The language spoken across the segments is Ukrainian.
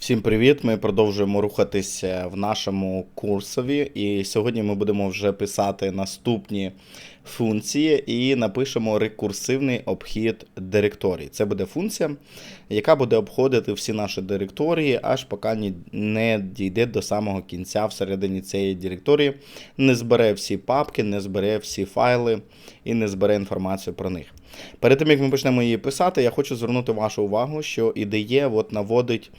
Всім привіт! Ми продовжуємо рухатися в нашому курсові, і сьогодні ми будемо вже писати наступні функції і напишемо рекурсивний обхід директорій. Це буде функція, яка буде обходити всі наші директорії, аж поки не дійде до самого кінця всередині цієї директорії, не збере всі папки, не збере всі файли і не збере інформацію про них. Перед тим як ми почнемо її писати, я хочу звернути вашу увагу, що IDE от наводить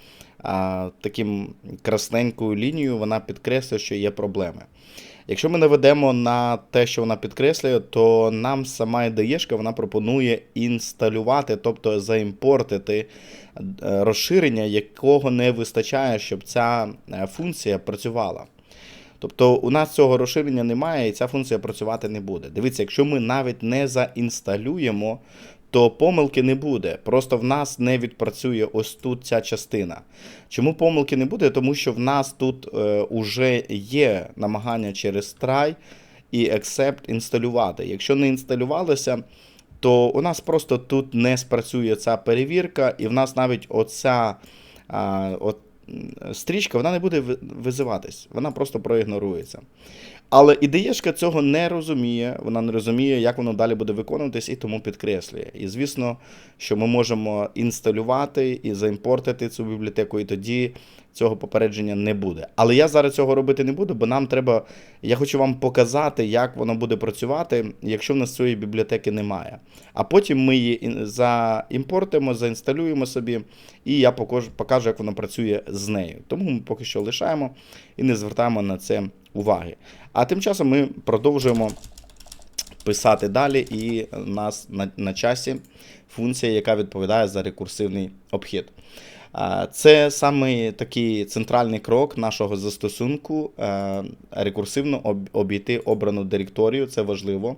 а, таким красненькою лінією, вона підкреслює, що є проблеми. Якщо ми наведемо на те, що вона підкреслює, то нам сама IDE вона пропонує інсталювати, тобто заімпортити е, розширення, якого не вистачає, щоб ця е, функція працювала. Тобто у нас цього розширення немає, і ця функція працювати не буде. Дивіться, якщо ми навіть не заінсталюємо, то помилки не буде. Просто в нас не відпрацює ось тут ця частина. Чому помилки не буде? Тому що в нас тут е, уже є намагання через try і accept інсталювати. Якщо не інсталювалося, то у нас просто тут не спрацює ця перевірка, і в нас навіть оця а, от, стрічка вона не буде ви- визиватись, вона просто проігнорується. Але ідеєшка цього не розуміє, вона не розуміє, як воно далі буде виконуватись, і тому підкреслює. І звісно, що ми можемо інсталювати і заімпортити цю бібліотеку, і тоді цього попередження не буде. Але я зараз цього робити не буду, бо нам треба. Я хочу вам показати, як воно буде працювати, якщо в нас цієї бібліотеки немає. А потім ми її заімпортимо, заінсталюємо собі, і я покажу, як воно працює з нею. Тому ми поки що лишаємо і не звертаємо на це уваги. А тим часом ми продовжуємо писати далі, і нас на, на часі функція, яка відповідає за рекурсивний обхід. Це саме такий центральний крок нашого застосунку е, рекурсивно обійти обрану директорію. Це важливо.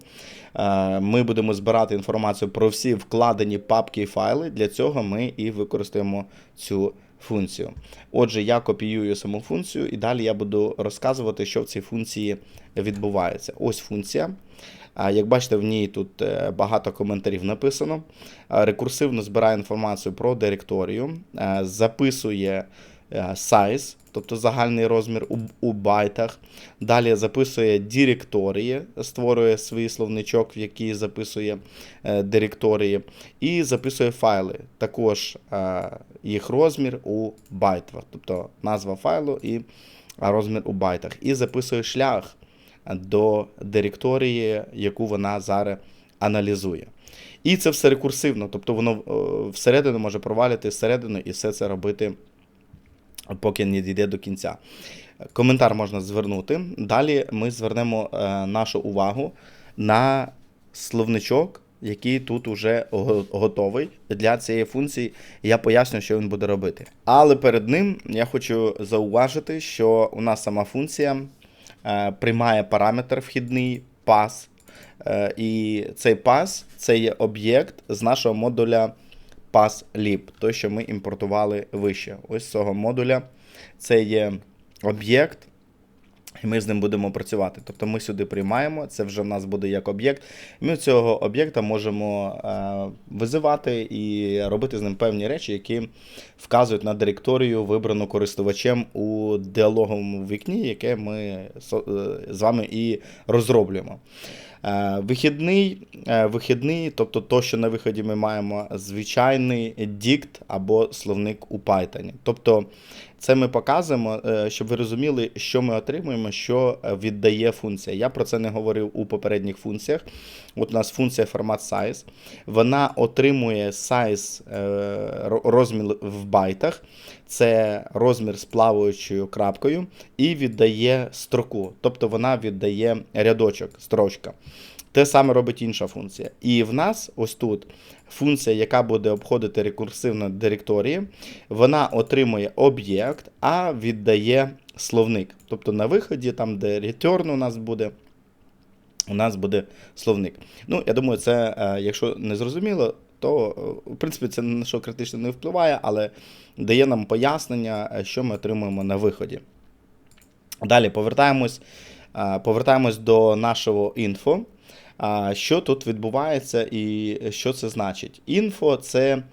Е, Ми будемо збирати інформацію про всі вкладені папки і файли. Для цього ми і використаємо цю функцію. Отже, я копіюю саму функцію, і далі я буду розказувати, що в цій функції відбувається. Ось функція. Як бачите, в ній тут е, багато коментарів написано. Рекурсивно збирає інформацію про директорію, е, записує size, тобто загальний розмір у, у байтах. Далі записує директорії, створює свій словничок, в який записує е, директорії, і записує файли. Також е, їх розмір у байтах, тобто назва файлу і розмір у байтах. І записує шлях до директорії, яку вона зараз аналізує. І це все рекурсивно, тобто воно е, всередину може провалити всередину і все це робити, поки не дійде до кінця. Коментар можна звернути. Далі ми звернемо е, нашу увагу на словничок, який тут уже готовий для цієї функції. Я поясню, що він буде робити. Але перед ним я хочу зауважити, що у нас сама функція е, приймає параметр вхідний pass. Е, і цей pass це є об'єкт з нашого модуля passlib, той, що ми імпортували вище. Ось з цього модуля це є об'єкт. І ми з ним будемо працювати. Тобто ми сюди приймаємо, це вже в нас буде як об'єкт. Ми цього об'єкта можемо е, визивати і робити з ним певні речі, які вказують на директорію, вибрану користувачем у діалоговому вікні, яке ми е, з вами і розроблюємо. Е, Вихідний, е, вихідний, тобто то, що на виході ми маємо звичайний дікт або словник у Python. Тобто це ми показуємо, е, щоб ви розуміли, що ми отримуємо, що е, віддає функція. Я про це не говорив у попередніх функціях. От у нас функція формат size. Вона отримує size е, розмір в байтах. Це розмір з плаваючою крапкою, і віддає строку. Тобто вона віддає рядочок, строчка. Те саме робить інша функція. І в нас ось тут функція, яка буде обходити рекурсивно директорії, вона отримує об'єкт, а віддає словник. Тобто на виході, там, де return у нас буде, у нас буде словник. Ну, я думаю, це, е, якщо не зрозуміло, то е, в принципі це на що критично не впливає, але дає нам пояснення, е, що ми отримуємо на виході. Далі повертаємось, повертаємось до нашого інфо. Що тут відбувається і що це значить? Інфо це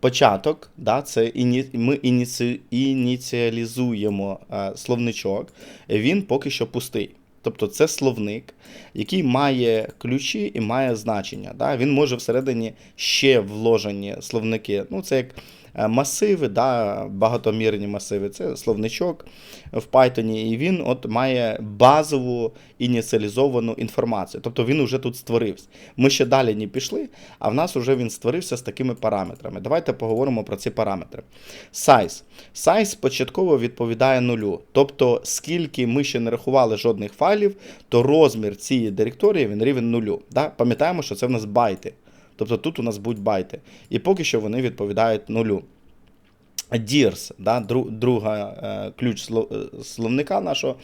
початок, да, це ми ініці, ініціалізуємо словничок, він поки що пустий. Тобто це словник, який має ключі і має значення. Да? Він може всередині ще вложені словники. Ну, це як масиви, да, багатомірні масиви. Це словничок в Python, і він от має базову ініціалізовану інформацію. Тобто він вже тут створився. Ми ще далі не пішли, а в нас вже він створився з такими параметрами. Давайте поговоримо про ці параметри. Size. Size початково відповідає нулю. Тобто, скільки ми ще не рахували жодних файлів, то розмір цієї директорії він рівень нулю. Да? Пам'ятаємо, що це в нас байти. Тобто тут у нас будуть байти. І поки що вони відповідають нулю. Дірс, да, дру- друга е, ключ е, словника нашого,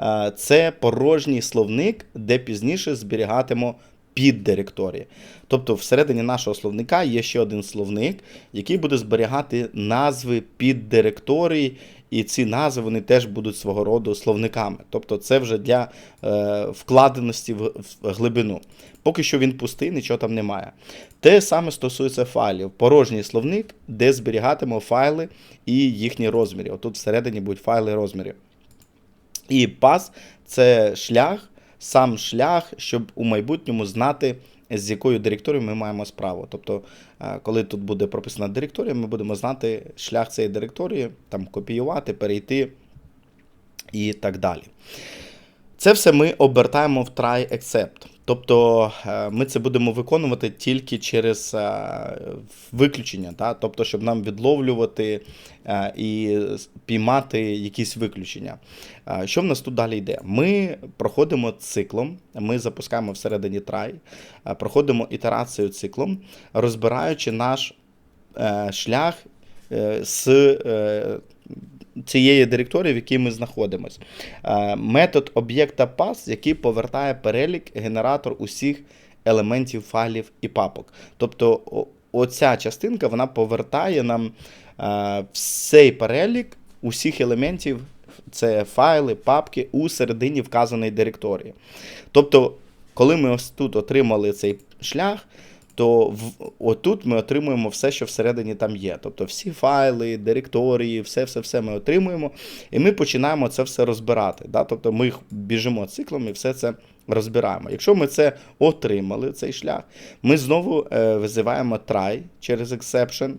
е, це порожній словник, де пізніше зберігатимо піддиректорії. Тобто всередині нашого словника є ще один словник, який буде зберігати назви піддиректорій, і ці назви вони теж будуть свого роду словниками. Тобто це вже для е, вкладеності в, в глибину. Поки що він пустий, нічого там немає. Те саме стосується файлів. Порожній словник, де зберігатимо файли і їхні розміри. Отут всередині будуть файли розмірів. І пас це шлях, сам шлях, щоб у майбутньому знати, з якою директорією ми маємо справу. Тобто, е, коли тут буде прописана директорія, ми будемо знати шлях цієї директорії, там копіювати, перейти і так далі. Це все ми обертаємо в try except. Тобто е, ми це будемо виконувати тільки через е, виключення, та? тобто, щоб нам відловлювати е, і піймати якісь виключення. Що в нас тут далі йде? Ми проходимо циклом, ми запускаємо всередині е, проходимо ітерацію циклом, розбираючи наш шлях з цієї директорії, в якій ми знаходимося. Е, Метод об'єкта pass, який повертає перелік генератор усіх елементів файлів і папок. Тобто, оця частинка вона повертає нам е, цей перелік усіх елементів. Це файли, папки у середині вказаної директорії. Тобто, коли ми ось тут отримали цей шлях, то в, отут ми отримуємо все, що всередині там є. Тобто всі файли, директорії, все-все-все ми отримуємо, і ми починаємо це все розбирати. Да? Тобто ми біжимо циклом і все це розбираємо. Якщо ми це отримали, цей шлях, ми знову е, визиваємо try через exception.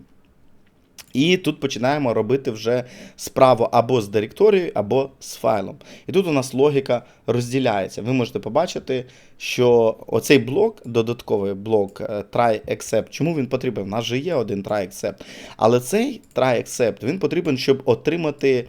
І тут починаємо робити вже справу або з директорією, або з файлом. І тут у нас логіка розділяється. Ви можете побачити, що оцей блок, додатковий блок е, try except, чому він потрібен? У нас же є один try except. Але цей try except він потрібен, щоб отримати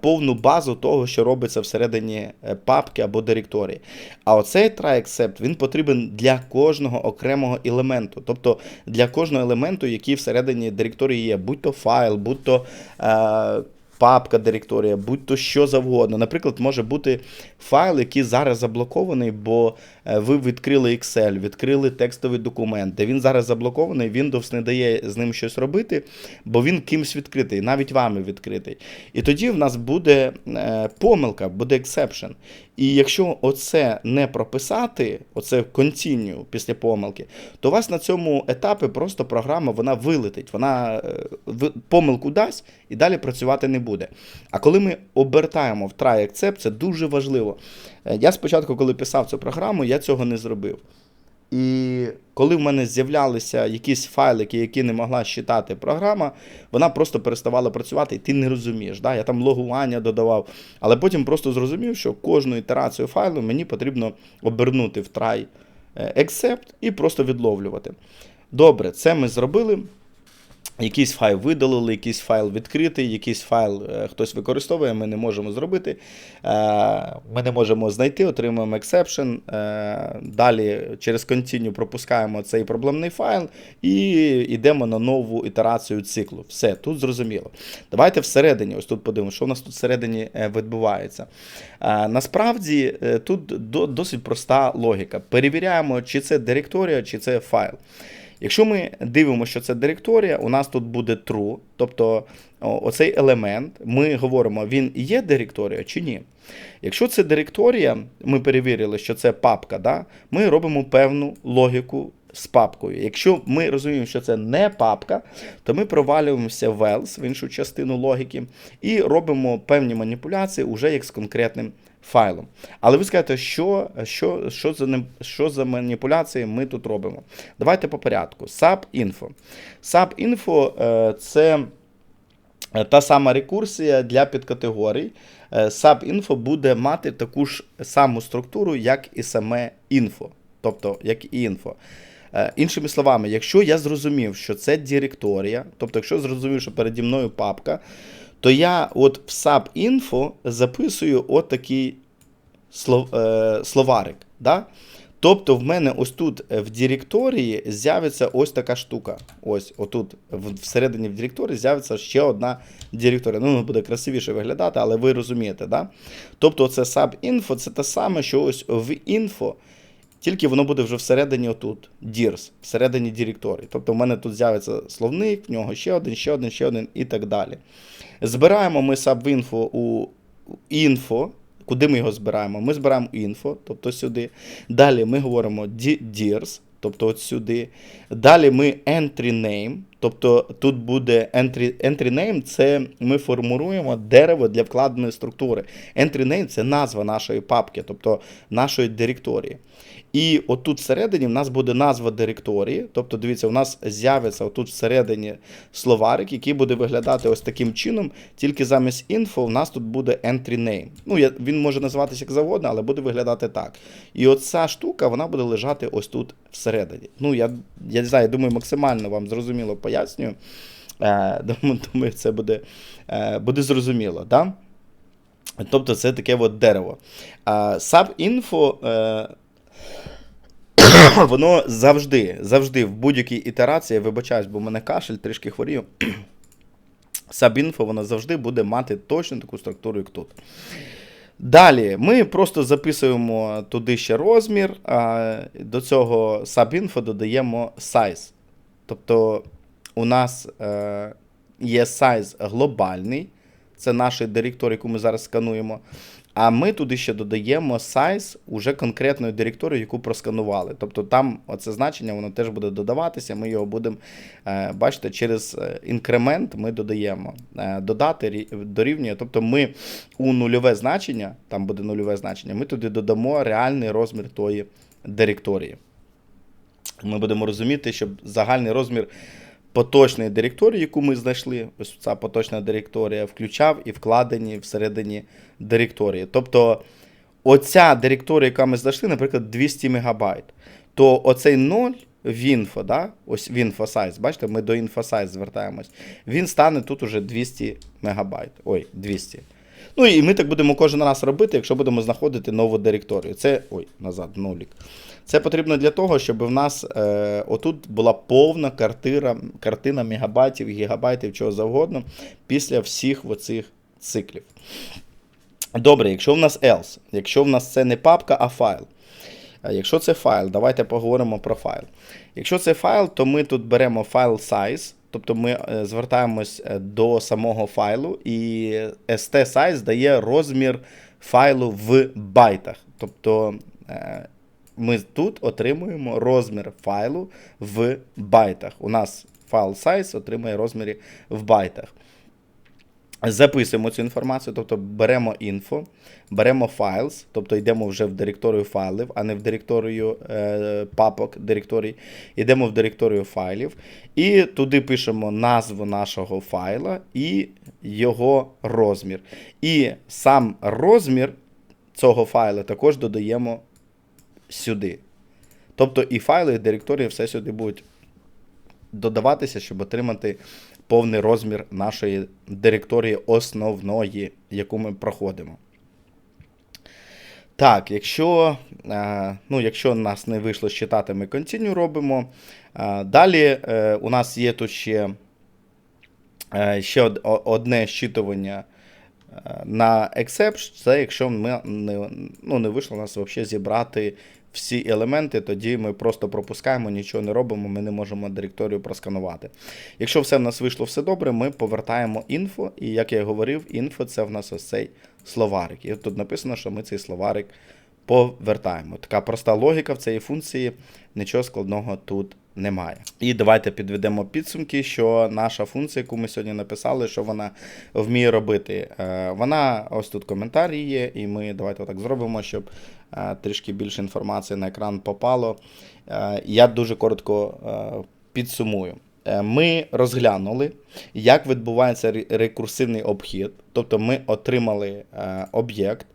повну базу того, що робиться всередині е, папки або директорії. А оцей try except він потрібен для кожного окремого елементу, тобто для кожного елементу, який всередині директорії є, будь то файл, будь то е, папка директорія, будь то що завгодно. Наприклад, може бути файл, який зараз заблокований, бо е, ви відкрили Excel, відкрили текстовий документ, де він зараз заблокований, Windows не дає з ним щось робити, бо він кимсь відкритий, навіть вами відкритий. І тоді в нас буде е, помилка, буде exception. І якщо оце не прописати, оце continue після помилки, то у вас на цьому етапі просто програма вона вилетить, вона е, помилку дасть і далі працювати не буде. А коли ми обертаємо в try except, це дуже важливо. Е, Я спочатку, коли писав цю програму, я цього не зробив. І коли в мене з'являлися якісь файлики, які не могла считати програма, вона просто переставала працювати, і ти не розумієш. Да? Я там логування додавав, але потім просто зрозумів, що кожну ітерацію файлу мені потрібно обернути в try е, except і просто відловлювати. Добре, це ми зробили. Якийсь файл видалили, якийсь файл відкритий, якийсь файл е, хтось використовує, ми не можемо зробити. Е, ми не можемо знайти, отримуємо exception. Е, далі через continue пропускаємо цей проблемний файл і йдемо на нову ітерацію циклу. Все, тут зрозуміло. Давайте всередині, ось тут подивимося, що у нас тут всередині відбувається. Насправді тут до- досить проста логіка. Перевіряємо, чи це директорія, чи це файл. Якщо ми дивимося, що це директорія, у нас тут буде true, тобто оцей елемент, ми говоримо, він є директорія чи ні. Якщо це директорія, ми перевірили, що це папка, да, ми робимо певну логіку з папкою. Якщо ми розуміємо, що це не папка, то ми провалюємося в else, в іншу частину логіки, і робимо певні маніпуляції уже як з конкретним файлом. Але ви скажете, що, що, що, за, що за маніпуляції ми тут робимо? Давайте по порядку. Sub-info. Sub-info е, це е, та сама рекурсія для підкатегорій. Е, Sub-info буде мати таку ж саму структуру, як і саме інфо. Тобто, як і інфо. Е, Іншими словами, якщо я зрозумів, що це директорія, тобто, якщо зрозумів, що переді мною папка, то я от в sub-info записую от такий слов, е, словарик. Да? Тобто в мене ось тут е, в директорії з'явиться ось така штука. Ось отут всередині в директорії з'явиться ще одна директорія. Ну, буде красивіше виглядати, але ви розумієте, да? Тобто це sub-info, це те саме, що ось в info, тільки воно буде вже всередині отут, dirs, всередині директорії. Тобто в мене тут з'явиться словник, в нього ще один, ще один, ще один і так далі. Збираємо ми sub-info у info. Куди ми його збираємо? Ми збираємо info, тобто сюди. Далі ми говоримо di- dirs, тобто от сюди. Далі ми entry name, тобто тут буде entry, entry name, це ми формуємо дерево для вкладеної структури. Entry name це назва нашої папки, тобто нашої директорії. І отут всередині в нас буде назва директорії. Тобто, дивіться, у нас з'явиться отут всередині словарик, який буде виглядати ось таким чином, тільки замість інфо в нас тут буде entry name. Ну, він може називатися як завгодно, але буде виглядати так. І оця штука вона буде лежати ось тут всередині. Ну, я, я не знаю, я думаю, максимально вам зрозуміло пояснюю. Е, думаю, це буде, е, буде зрозуміло. Да? Тобто це таке от дерево. Sub-info е, воно завжди, завжди в будь-якій ітерації, вибачаюсь, бо в мене кашель, трішки хворію. Sub-info воно завжди буде мати точно таку структуру, як тут. Далі ми просто записуємо туди ще розмір, а до цього sub-info додаємо size. Тобто у нас е, є size глобальний, це наш директор, яку ми зараз скануємо. А ми туди ще додаємо size уже конкретної директорії, яку просканували. Тобто там оце значення воно теж буде додаватися. Ми його будемо, е, бачите, через е, інкремент ми додаємо. Е, додати рі- дорівнює. Тобто ми у нульове значення, там буде нульове значення, ми туди додамо реальний розмір тої директорії. Ми будемо розуміти, щоб загальний розмір поточної директорії, яку ми знайшли, ось ця поточна директорія, включав і вкладені всередині директорії. Тобто, оця директорія, яка ми знайшли, наприклад, 200 МБ, то оцей 0 в інфо, да? ось в інфосайз, бачите, ми до інфосайз звертаємось, він стане тут уже 200 МБ. Ой, 200. Ну і ми так будемо кожен раз робити, якщо будемо знаходити нову директорію. Це. Ой, назад, нулік. Це потрібно для того, щоб в нас е, отут була повна картина, картина мегабайтів, гігабайтів, чого завгодно, після всіх оцих циклів. Добре, якщо в нас else, якщо в нас це не папка, а файл. Е, Якщо це файл, давайте поговоримо про файл. Якщо це файл, то ми тут беремо файл size, тобто ми е, звертаємось е, до самого файлу, і st size дає розмір файлу в байтах. Тобто ми тут отримуємо розмір файлу в байтах. У нас файл size отримує розміри в байтах. Записуємо цю інформацію, тобто беремо інфо, беремо files, тобто йдемо вже в директорію файлів, а не в директорію е, папок директорій. Йдемо в директорію файлів і туди пишемо назву нашого файла і його розмір. І сам розмір цього файла також додаємо сюди. Тобто і файли, і директорії все сюди будуть додаватися, щоб отримати повний розмір нашої директорії основної, яку ми проходимо. Так, якщо, е, ну, якщо нас не вийшло считати, ми continue робимо. Е, Далі е, у нас є тут ще, ще одне щитування на except, це якщо ми не, ну, не вийшло нас взагалі зібрати всі елементи, тоді ми просто пропускаємо, нічого не робимо, ми не можемо директорію просканувати. Якщо все в нас вийшло все добре, ми повертаємо інфо, і як я і говорив, інфо це в нас ось цей словарик. І тут написано, що ми цей словарик повертаємо. Така проста логіка в цієї функції, нічого складного тут немає. І давайте підведемо підсумки, що наша функція, яку ми сьогодні написали, що вона вміє робити. Е, Вона ось тут коментарі є, і ми давайте так зробимо, щоб е, трішки більше інформації на екран попало. Е, Я дуже коротко підсумую. Ми розглянули, як відбувається рекурсивний обхід. Тобто ми отримали об'єкт,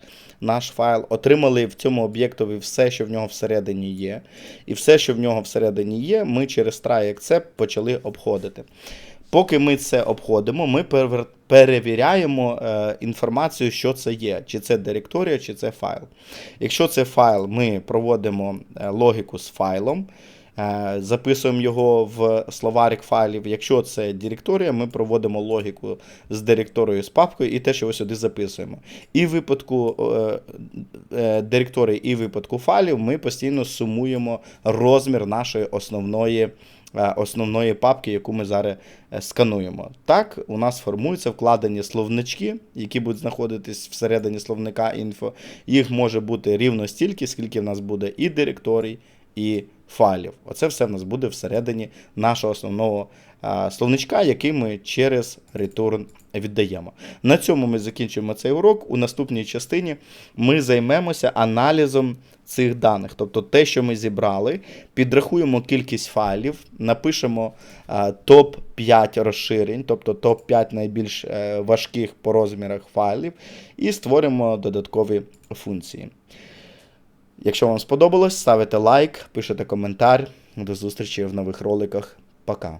наш файл, отримали в цьому об'єктові все, що в нього всередині є. І все, що в нього всередині є, ми через try accept почали обходити. Поки ми це обходимо, ми перевіряємо е, інформацію, що це є, чи це директорія, чи це файл. Якщо це файл, ми проводимо е, логіку з файлом, записуємо його в словарик файлів. Якщо це директорія, ми проводимо логіку з директорією з папкою і те, що ви сюди записуємо. І в випадку е, е, директорії, і в випадку файлів ми постійно сумуємо розмір нашої основної. е, Основної папки, яку ми зараз е, скануємо. Так, у нас формуються вкладені словнички, які будуть знаходитись всередині словника інфо. Їх може бути рівно стільки, скільки в нас буде і директорій, і файлів. Оце все в нас буде всередині нашого основного словничка, який ми через return віддаємо. На цьому ми закінчуємо цей урок. У наступній частині ми займемося аналізом цих даних, тобто те, що ми зібрали, підрахуємо кількість файлів, напишемо топ-5 розширень, тобто топ-5 найбільш е, важких по розмірах файлів, і створимо додаткові функції. Якщо вам сподобалось, ставите лайк, пишете коментар. До зустрічі в нових роликах. Пока.